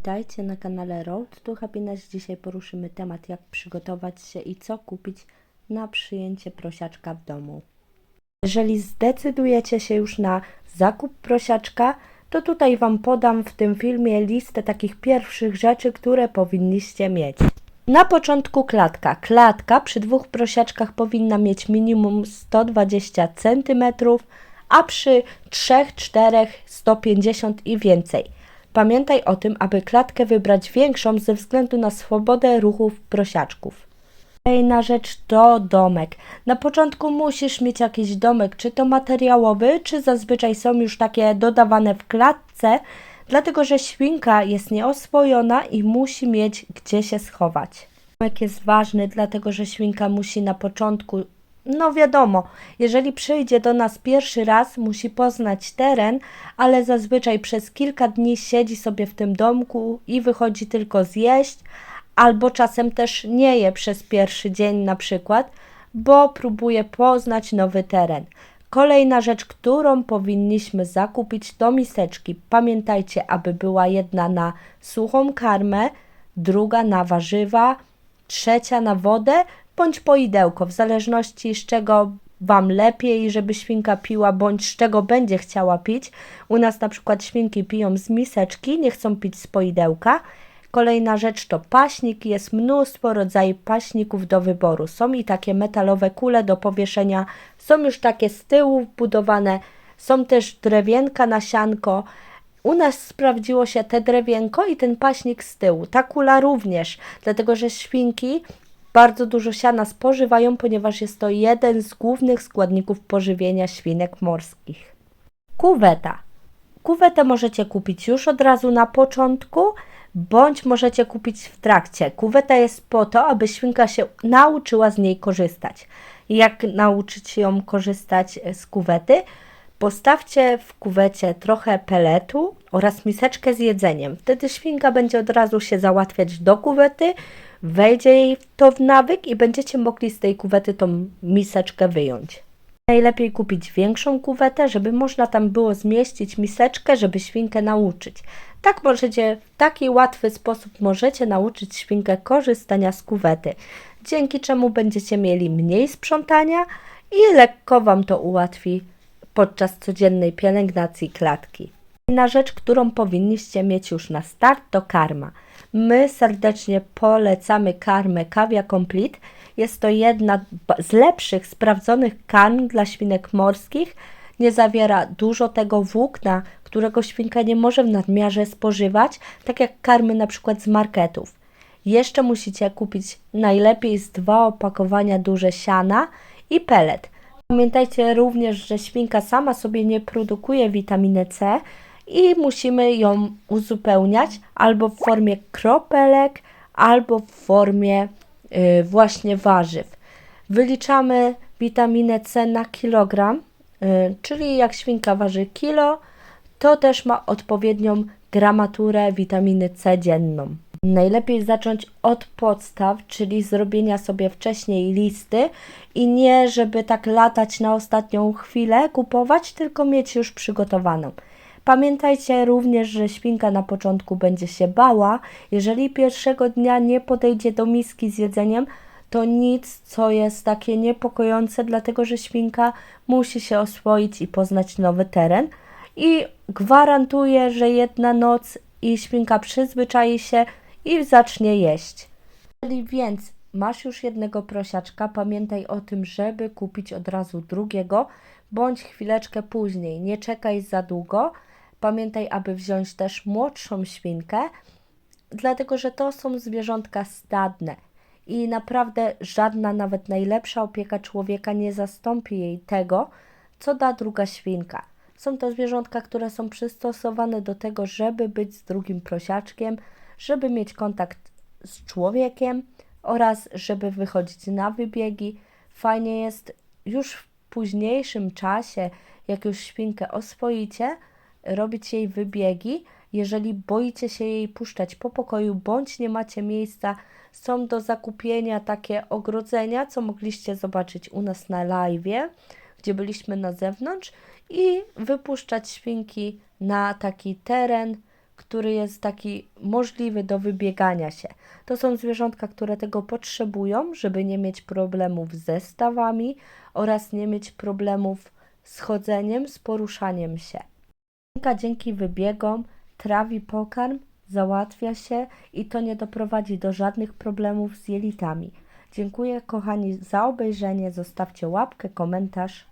Witajcie na kanale Road to Happiness. Dzisiaj poruszymy temat, jak przygotować się i co kupić na przyjęcie prosiaczka w domu. Jeżeli zdecydujecie się już na zakup prosiaczka, to tutaj Wam podam w tym filmie listę takich pierwszych rzeczy, które powinniście mieć. Na początku klatka. Klatka przy dwóch prosiaczkach powinna mieć minimum 120 cm, a przy 3, 4 150 i więcej. Pamiętaj o tym, aby klatkę wybrać większą ze względu na swobodę ruchów prosiaczków. Kolejna rzecz to domek. Na początku musisz mieć jakiś domek, czy to materiałowy, czy zazwyczaj są już takie dodawane w klatce, dlatego że świnka jest nieoswojona i musi mieć gdzie się schować. Domek jest ważny, dlatego że świnka musi na początku, no wiadomo, jeżeli przyjdzie do nas pierwszy raz, musi poznać teren, ale zazwyczaj przez kilka dni siedzi sobie w tym domku i wychodzi tylko zjeść, albo czasem też nie je przez pierwszy dzień na przykład, bo próbuje poznać nowy teren. Kolejna rzecz, którą powinniśmy zakupić to miseczki. Pamiętajcie, aby była jedna na suchą karmę, druga na warzywa, trzecia na wodę bądź poidełko, w zależności z czego Wam lepiej, żeby świnka piła, bądź z czego będzie chciała pić. U nas na przykład świnki piją z miseczki, nie chcą pić z poidełka. Kolejna rzecz to paśnik. Jest mnóstwo rodzajów paśników do wyboru. Są i takie metalowe kule do powieszenia, są już takie z tyłu wbudowane, są też drewienka na sianko. U nas sprawdziło się te drewienko i ten paśnik z tyłu. Ta kula również, dlatego że świnki bardzo dużo siana spożywają, ponieważ jest to jeden z głównych składników pożywienia świnek morskich. Kuweta. Kuwetę możecie kupić już od razu na początku, bądź możecie kupić w trakcie. Kuweta jest po to, aby świnka się nauczyła z niej korzystać. Jak nauczyć ją korzystać z kuwety? Postawcie w kuwecie trochę peletu oraz miseczkę z jedzeniem. Wtedy świnka będzie od razu się załatwiać do kuwety, wejdzie jej to w nawyk i będziecie mogli z tej kuwety tą miseczkę wyjąć. Najlepiej kupić większą kuwetę, żeby można tam było zmieścić miseczkę, żeby świnkę nauczyć. Tak możecie, w taki łatwy sposób możecie nauczyć świnkę korzystania z kuwety, dzięki czemu będziecie mieli mniej sprzątania i lekko Wam to ułatwi podczas codziennej pielęgnacji klatki. Inna rzecz, którą powinniście mieć już na start, to karma. My serdecznie polecamy karmę Kawia Complete. Jest to jedna z lepszych, sprawdzonych karm dla świnek morskich. Nie zawiera dużo tego włókna, którego świnka nie może w nadmiarze spożywać, tak jak karmy na przykład z marketów. Jeszcze musicie kupić najlepiej z dwa opakowania duże siana i pelet. Pamiętajcie również, że świnka sama sobie nie produkuje witaminy C i musimy ją uzupełniać albo w formie kropelek, albo w formie y, właśnie warzyw. Wyliczamy witaminę C na kilogram, y, czyli jak świnka waży kilo, to też ma odpowiednią gramaturę witaminy C dzienną. Najlepiej zacząć od podstaw, czyli zrobienia sobie wcześniej listy i nie, żeby tak latać na ostatnią chwilę kupować, tylko mieć już przygotowaną. Pamiętajcie również, że świnka na początku będzie się bała. Jeżeli pierwszego dnia nie podejdzie do miski z jedzeniem, to nic, co jest takie niepokojące, dlatego że świnka musi się oswoić i poznać nowy teren. I gwarantuję, że jedna noc i świnka przyzwyczai się i zacznie jeść. Jeżeli więc masz już jednego prosiaczka, pamiętaj o tym, żeby kupić od razu drugiego, bądź chwileczkę później. Nie czekaj za długo. Pamiętaj, aby wziąć też młodszą świnkę, dlatego że to są zwierzątka stadne i naprawdę żadna, nawet najlepsza opieka człowieka nie zastąpi jej tego, co da druga świnka. Są to zwierzątka, które są przystosowane do tego, żeby być z drugim prosiaczkiem, żeby mieć kontakt z człowiekiem oraz żeby wychodzić na wybiegi. Fajnie jest już w późniejszym czasie, jak już świnkę oswoicie, robić jej wybiegi. Jeżeli boicie się jej puszczać po pokoju, bądź nie macie miejsca, są do zakupienia takie ogrodzenia, co mogliście zobaczyć u nas na live, gdzie byliśmy na zewnątrz i wypuszczać świnki na taki teren, który jest taki możliwy do wybiegania się. To są zwierzątka, które tego potrzebują, żeby nie mieć problemów ze stawami oraz nie mieć problemów z chodzeniem, z poruszaniem się. Dzięki wybiegom trawi pokarm, załatwia się i to nie doprowadzi do żadnych problemów z jelitami. Dziękuję kochani za obejrzenie, zostawcie łapkę, komentarz.